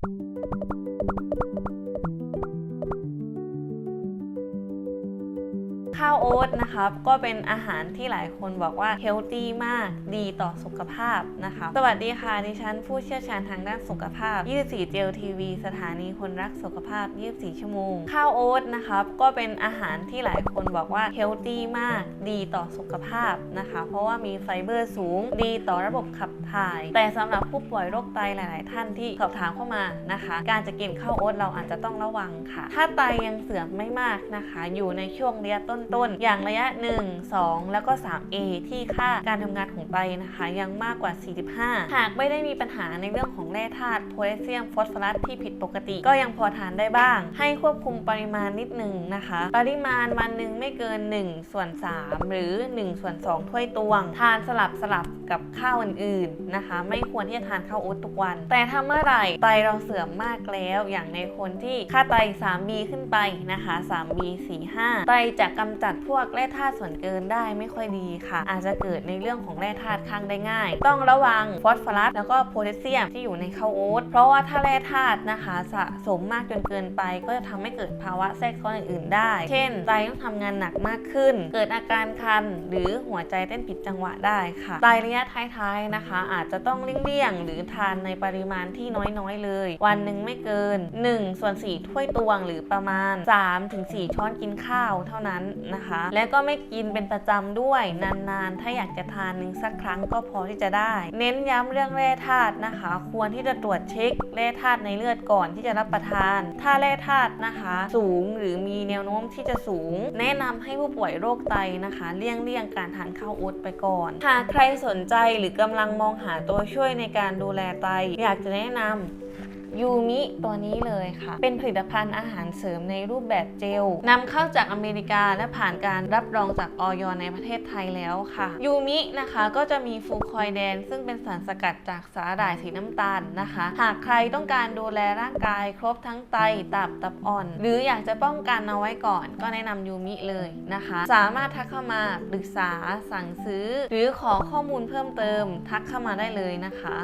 Thank you. ข้าวโอ๊ตนะครับก็เป็นอาหารที่หลายคนบอกว่าเฮลตี้มากดีต่อสุขภาพนะคะสวัสดีค่ะดิฉันผู้เชี่ยวชาญทางด้านสุขภาพ 24เจลทีวีสถานีคนรักสุขภาพ 24 ชั่วโมง ข้าวโอ๊ตนะครับก็เป็นอาหารที่หลายคนบอกว่าเฮลตี้มากดีต่อสุขภาพนะคะ เพราะว่ามีไฟเบอร์สูง ดีต่อระบบขับถ่าย แต่สำหรับผู้ป่วยโรคไตหลาย ๆ ท่านที่สอบถามเข้ามานะคะ การจะกินข้าวโอ๊ตเราอาจจะต้องระวังค่ะ ถ้าไตยังเสื่อมไม่มากนะคะ อยู่ในช่วงระยะต้นๆอย่างระยะ 1 2 แล้วก็ 3A ที่ค่าการทำงานของไตนะคะ ยังมากกว่า 45 หากไม่ได้มีปัญหาในเรื่องของแร่ธาตุโพแทสเซียมฟอสฟอรัสที่ผิดปกติ ก็ยังพอทานได้บ้าง ให้ควบคุมปริมาณนิดหนึ่งนะคะ ปริมาณวันหนึ่งไม่เกิน 1 ส่วน 3 หรือ 1 ส่วน 2 ถ้วยตวง ทานสลับสลับกับข้าวอื่นๆนะคะ ไม่ควรที่จะทานข้าวโอ๊ตทุกวัน แต่ถ้าเมื่อไหร่ไตเราเสื่อมมากแล้วอย่างในคนที่ค่าไต 3B ขึ้นไปนะคะ 3B 4 5ไตจะกำจัดพวกแร่ธาตุส่วนเกินได้ไม่ค่อยดีค่ะ อาจจะเกิดในเรื่องของแร่ธาตุข้างได้ง่าย ต้องระวังฟอสฟอรัสแล้วก็โพแทสเซียมที่อยู่ในข้าวโอ๊ตเพราะว่าถ้าแร่ธาตุนะคะสะสมมากจนเกินไป ก็จะทำให้เกิดภาวะแทรกซ้อนอื่นๆได้ เช่นไตต้องทำงานหนักมากขึ้น เกิดอาการคัน หรือหัวใจเต้นผิดจังหวะได้ค่ะไตระยะท้ายๆนะคะ อาจจะต้องเลี่ยงหรือทานในปริมาณที่น้อยๆเลย วันหนึ่งไม่เกิน1ส่วน4ถ้วยตวงหรือประมาณ 3-4 ช้อนกินข้าวเท่านั้นนะคะ และก็ไม่กินเป็นประจำด้วย นานๆ ถ้าอยากจะทานหนึ่งสักครั้งก็พอที่จะได้ เน้นย้ำเรื่องแร่ธาตุนะคะ ควรที่จะตรวจเช็คแร่ธาตุในเลือดก่อนที่จะรับประทาน ถ้าแร่ธาตุนะคะ สูงหรือมีแนวโน้มที่จะสูง แนะนำให้ผู้ป่วยโรคไตนะคะ เลี่ยงเลี่ยงการทานข้าวโอ๊ตไปก่อน หากใครสนใจหรือกำลังมองหาตัวช่วยในการดูแลไต อยากจะแนะนำ ยูมิตัวนี้เลยค่ะ เป็นผลิตภัณฑ์อาหารเสริมในรูปแบบเจลนำเข้าจากอเมริกาและผ่านการรับรองจากออยในประเทศไทยแล้วค่ะ ยูมินะคะก็จะมีฟูคอยแดน ซึ่งเป็นสารสกัดจากสาหร่ายสีน้ำตาลนะคะ หากใครต้องการดูแลร่างกายครบทั้งไตตับตับอ่อน หรืออยากจะป้องกันเอาไว้ก่อน ก็แนะนำยูมิเลยนะคะ สามารถทักเข้ามาปรึกษาสั่งซื้อ หรือขอข้อมูลเพิ่มเติมทักเข้ามาได้เลยนะคะ